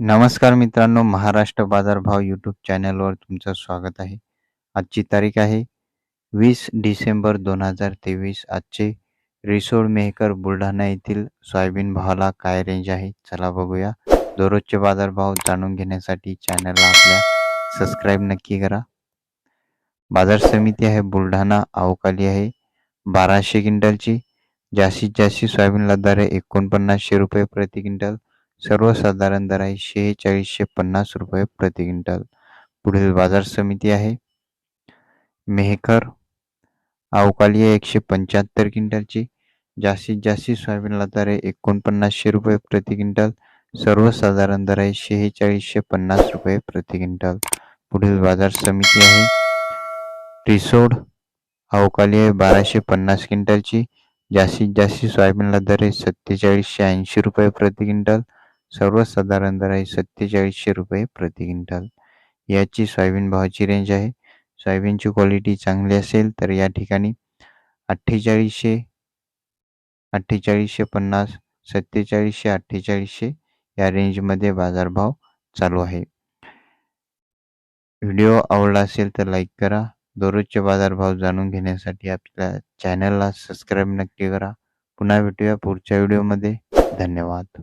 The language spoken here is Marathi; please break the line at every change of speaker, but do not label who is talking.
नमस्कार मित्रांनो महाराष्ट्र बाजारभाव यूट्यूब चॅनलवर तुमचं स्वागत आहे. आजची तारीख आहे वीस डिसेंबर दोन हजार तेवीस. आजचे रिसोड मेहकर बुलढाणा येथील सोयाबीन भावाला काय रेंज आहे चला बघूया. दररोजचे बाजारभाव जाणून घेण्यासाठी चॅनलला आपल्या सबस्क्राईब नक्की करा. बाजार समिती आहे बुलढाणा अवकाली आहे बाराशे क्विंटलची. जास्तीत जास्त सोयाबीनला दर आहे एकोणपन्नासशे रुपये प्रति क्विंटल. सर्वसाधारण दर आहे शेहेचाळीसशे पन्नास रुपये प्रति क्विंटल. पुढील बाजार समिती आहे. मेहकर अवकाली आहे एकशे पंच्याहत्तर क्विंटलची. जास्तीत जास्त सोयाबीनला दर आहे एकोणपन्नासशे रुपये प्रति क्विंटल. सर्वसाधारण दर आहे शेहेचाळीसशे पन्नास रुपये प्रति क्विंटल. पुढील बाजार समिती आहे. रिसोड अवकाली आहे बाराशे पन्नास क्विंटलची. जास्तीत जास्त सोयाबीनला दर आहे सत्तेचाळीसशे ऐंशी रुपये प्रति क्विंटल. सर्वसाधारण दर आहे सत्तेचाळीसशे रुपये प्रति क्विंटल. याची सोयाबीन भावाची रेंज आहे. सोयाबीनची क्वालिटी चांगली असेल तर या ठिकाणी अठ्ठेचाळीसशे अठ्ठेचाळीसशे पन्नास सत्तेचाळीसशे अठ्ठेचाळीसशे या रेंजमध्ये बाजारभाव चालू आहे. व्हिडिओ आवडला असेल तर लाईक करा. दररोजचे बाजारभाव जाणून घेण्यासाठी आपल्या चॅनलला सबस्क्राईब नक्की करा. पुन्हा भेटूया पुढच्या व्हिडिओमध्ये धन्यवाद.